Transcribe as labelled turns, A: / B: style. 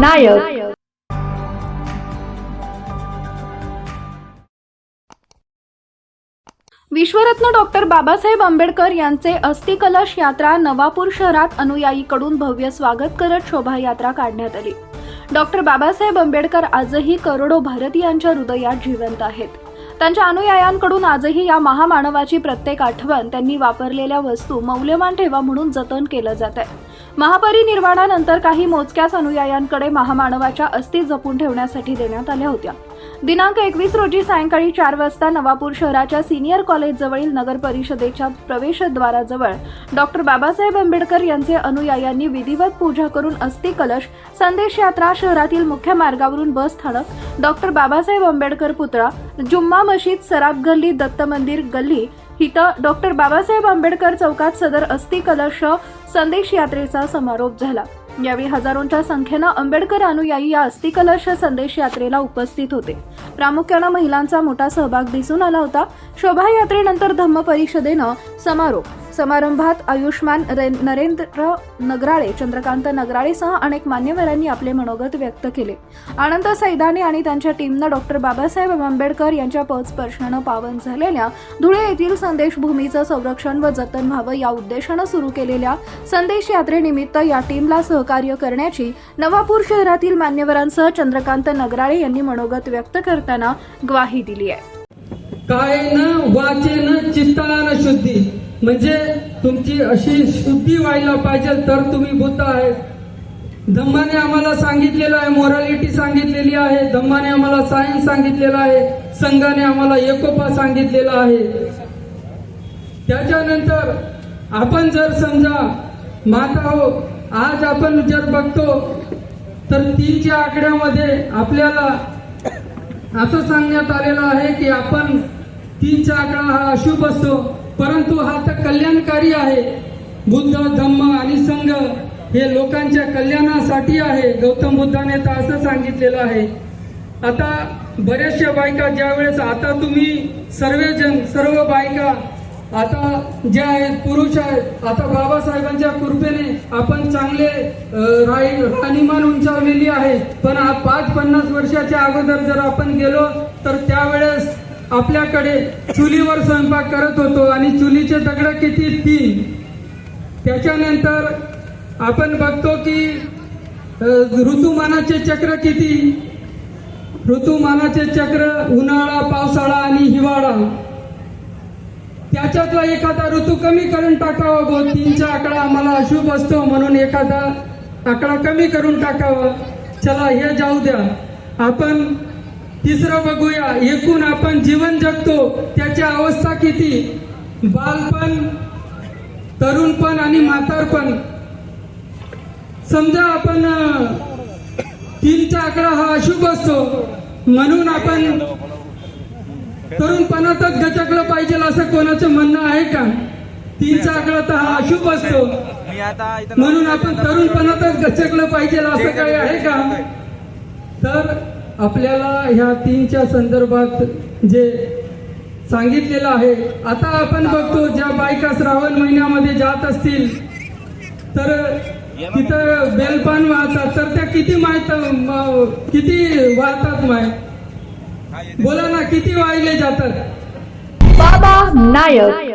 A: नायक.
B: विश्वरत्न डॉक्टर बाबासाहेब आंबेडकर यांचे अस्थिकलश यात्रा नवापूर शहरात अनुयायीकडून भव्य स्वागत करत शोभायात्रा काढण्यात आली. डॉक्टर बाबासाहेब आंबेडकर आजही करोडो भारतीयांच्या हृदयात जिवंत आहेत. त्यांच्या अनुयायांकडून आजही या महामानवाची प्रत्येक आठवण त्यांनी वापरलेल्या वस्तू मौल्यवान ठेवा म्हणून जतन केलं जात आहे महापरिनिर्वाणानंतर काही मोजक्याच अनुयायांकडे महामानवाच्या अस्थी जपून ठेवण्यासाठी देण्यात आल्या होत्या. दिनांक एकवीस रोजी सायंकाळी चार वाजता नवापूर शहराच्या सिनियर कॉलेजजवळील नगर परिषदेच्या प्रवेशद्वाराजवळ डॉक्टर बाबासाहेब आंबेडकर यांचे अनुयायांनी विधिवत पूजा करून अस्थि कलश संदेश यात्रा शहरातील मुख्य मार्गावरून बस स्थानक डॉक्टर बाबासाहेब आंबेडकर पुतळा जुम्मा मशीद सराफ गल्ली दत्त मंदिर गल्ली इथं डॉक्टर बाबासाहेब आंबेडकर चौकात सदर अस्थि कलश संदेश यात्रेचा समारोप झाला. यावेळी हजारोंच्या संख्येनं आंबेडकर अनुयायी या अस्थि कलश संदेश यात्रेला उपस्थित होते. प्रामुख्यानं महिलांचा मोठा सहभाग दिसून आला होता. शोभायात्रेनंतर धम्म परिषदेनं समारोप समारंभात आयुष्मान नरेंद्र नगराळे चंद्रकांत नगराळेसह अनेक मान्यवरांनी आपले मनोगत व्यक्त केले. आनंद सैदाने आणि त्यांच्या टीमनं डॉक्टर बाबासाहेब आंबेडकर यांच्या पदस्पर्शानं पावन झालेल्या धुळे येथील संदेश भूमीचं संरक्षण व जतन व्हावं या उद्देशानं सुरू केलेल्या संदेश यात्रेनिमित्त या टीमला सहकार्य करण्याची नवापूर शहरातील मान्यवरांसह चंद्रकांत नगराळे यांनी मनोगत व्यक्त करताना ग्वाही दिली आहे.
C: कायेनं वाचेनं चित्तानं शुद्धी. म्हणजे तुमची अशी शुद्धी व्हायला पाहिजे तर तुम्ही बुद्ध आहे धम्माने आम्हाला सांगितलेलं आहे मॉरॅलिटी सांगितलेली आहे धम्माने आम्हाला सायन्स सांगितलेलं आहे संघाने आम्हाला एकोपा सांगितलेला आहे. त्याच्यानंतर आपण जर समजा माता हो आज आपण जर बघतो तर तीनच्या आकड्यामध्ये आपल्याला असं सांगण्यात आलेलं आहे की आपण तीनचा आकडा हा अशुभ असतो. परंतु हा तर कल्याणकारी आहे. बुद्ध धम्म आणि संघ हे लोकांच्या कल्याणासाठी आहे. गौतम बुद्धाने तर असं सांगितलेलं आहे. आता बऱ्याचशा बायका ज्या वेळेस आता तुम्ही सर्वजण सर्व बायका आता ज्या आहेत पुरुष आहेत आता बाबासाहेबांच्या कृपेने आपण चांगले राहणीमान उंचावलेली आहे. पण पाच पन्नास वर्षाच्या अगोदर जर आपण गेलो तर त्यावेळेस आपल्याकडे चुलीवर स्वयंपाक करत होतो आणि चुलीचे दगड किती तीन त्याच्यानंतर आपण बघतो की ऋतुमानाचे चक्र किती? ऋतुमानाचे चक्र उन्हाळा पावसाळा आणि हिवाळा. त्याच्यातला एखादा ऋतू कमी करून टाकावा गो तीनचा आकडा आम्हाला अशुभ असतो म्हणून एखादा आकडा कमी करून टाकावा. चला हे जाऊ द्या. आपण तिसरं बघूया एकूण आपण जीवन जगतो त्याची अवस्था किती? बालपण तरुणपण आणि म्हातारपण. समजा आपण तीनचा आकडा हा अशुभ असतो म्हणून आपण तरुणपणातच गचकलं पाहिजे असं कोणाचं म्हणणं आहे का? तीनचा आकडा तर हा अशुभ असतो. म्हणून आपण तरुणपणातच गचकलं पाहिजे असं काही आहे का? तर आपल्याला ह्या तीनच्या संदर्भात जे सांगितलेलं आहे आता आपण बघतो ज्या बायका श्रावण महिन्यामध्ये जात असतील तर तिथं बेलपान वाहतात. तर त्या किती माहीत किती वाहतात माय? बोला ना किती वाहिले जातात?
A: बाबा नायक.